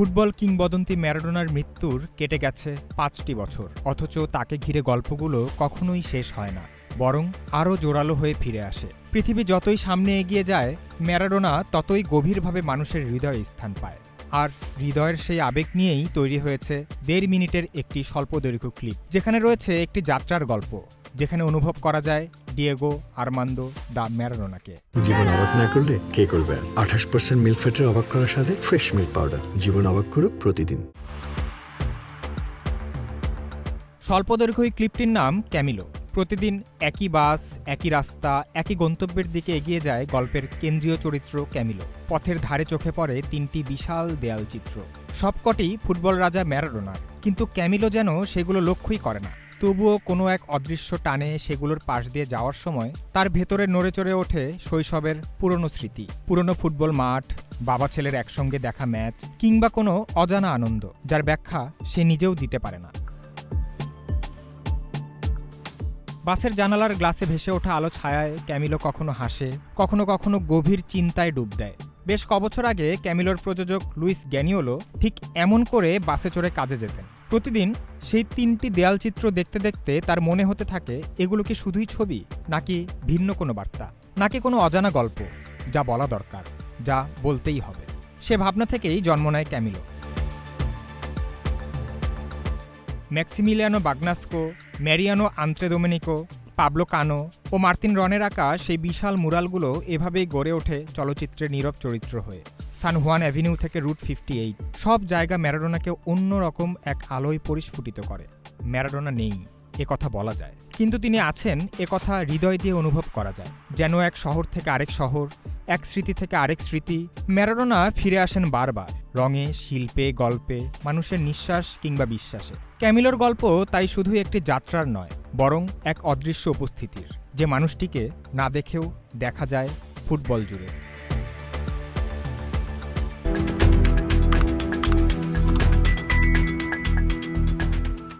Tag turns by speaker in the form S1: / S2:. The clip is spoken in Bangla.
S1: ফুটবল কিংবদন্তি ম্যারাডোনার মৃত্যুর কেটে গেছে পাঁচটি বছর। অথচ তাকে ঘিরে গল্পগুলো কখনোই শেষ হয় না, বরং আরও জোরালো হয়ে ফিরে আসে। পৃথিবী যতই সামনে এগিয়ে যায়, ম্যারাডোনা ততই গভীরভাবে মানুষের হৃদয়ে স্থান পায়। আর হৃদয়ের সেই আবেগ নিয়েই তৈরি হয়েছে দেড় মিনিটের একটি স্বল্পদৈর্ঘ্য ক্লিপ, যেখানে রয়েছে একটি যাত্রার গল্প। যেখানে অনুভব করা যায় ডিয়েগো আরমান্দো দা ম্যারাডোনাকে।
S2: জীবন অবাক না করলে কে করবে আঠাশ পার্সেন্ট মিল্ক ফ্যাটের অবাক করার সাথে ফ্রেশ মিল্ক পাউডার জীবন অবাক করুক প্রতিদিন।
S1: স্বল্পদৈর্ঘ্য এই ক্লিপটির নাম ক্যামিলো। প্রতিদিন একই বাস একই রাস্তা একই গন্তব্যের দিকে এগিয়ে যায় গল্পের কেন্দ্রীয় চরিত্র ক্যামিলো। পথের ধারে চোখে পড়ে তিনটি বিশাল দেয়াল চিত্র। সবকটি ফুটবল রাজা ম্যারাডোনার। কিন্তু ক্যামিলো যেন সেগুলো লক্ষ্যই করে না। তবুও কোনো এক অদৃশ্য টানে সেগুলোর পাশ দিয়ে যাওয়ার সময় তার ভেতরে নড়ে চড়ে ওঠে শৈশবের পুরনো স্মৃতি। পুরনো ফুটবল মাঠ, বাবা ছেলের একসঙ্গে দেখা ম্যাচ, কিংবা কোনো অজানা আনন্দ, যার ব্যাখ্যা সে নিজেও দিতে পারে না। বাসের জানালার গ্লাসে ভেসে ওঠা আলো ছায়ায় ক্যামিলো কখনো হাসে, কখনো কখনো গভীর চিন্তায় ডুব দেয়। বেশ কবছর আগে ক্যামিলোর প্রযোজক লুইস গ্যানিওলো ঠিক এমন করে বাসে চড়ে কাজে যেতেন। প্রতিদিন সেই তিনটি দেয়ালচিত্র দেখতে দেখতে তার মনে হতে থাকে, এগুলো কি শুধুই ছবি, নাকি ভিন্ন কোনো বার্তা, নাকি কোনো অজানা গল্প, যা বলা দরকার, যা বলতেই হবে? সে ভাবনা থেকেই জন্ম নেয় Camilo. Maximiliano Bagnasco, Mariano Antredomenico Pablo Cano ও মার্তিন রনের আঁকা সেই বিশাল মুরালগুলো এভাবেই গড়ে ওঠে চলচ্চিত্রের নীরব চরিত্র হয়ে। সান হুয়ান অ্যাভিনিউ থেকে রুট ফিফটি এইট। সব জায়গা ম্যারাডোনাকে অন্যরকম এক আলোয় পরিস্ফুটিত করে। ম্যারাডোনা নেই, এ কথা বলা যায়। কিন্তু তিনি আছেন, এ কথা হৃদয় দিয়ে অনুভব করা যায়। যেন এক শহর থেকে আরেক শহর, এক স্মৃতি থেকে আরেক স্মৃতি। ম্যারাডোনা ফিরে আসেন বারবার, রঙে, শিল্পে, গল্পে, মানুষের নিঃশ্বাস কিংবা বিশ্বাসে। ক্যামিলোর গল্প তাই শুধু একটি যাত্রার নয় বরং এক অদৃশ্য উপস্থিতির যে মানুষটিকে না দেখেও দেখা যায় ফুটবল জুড়ে।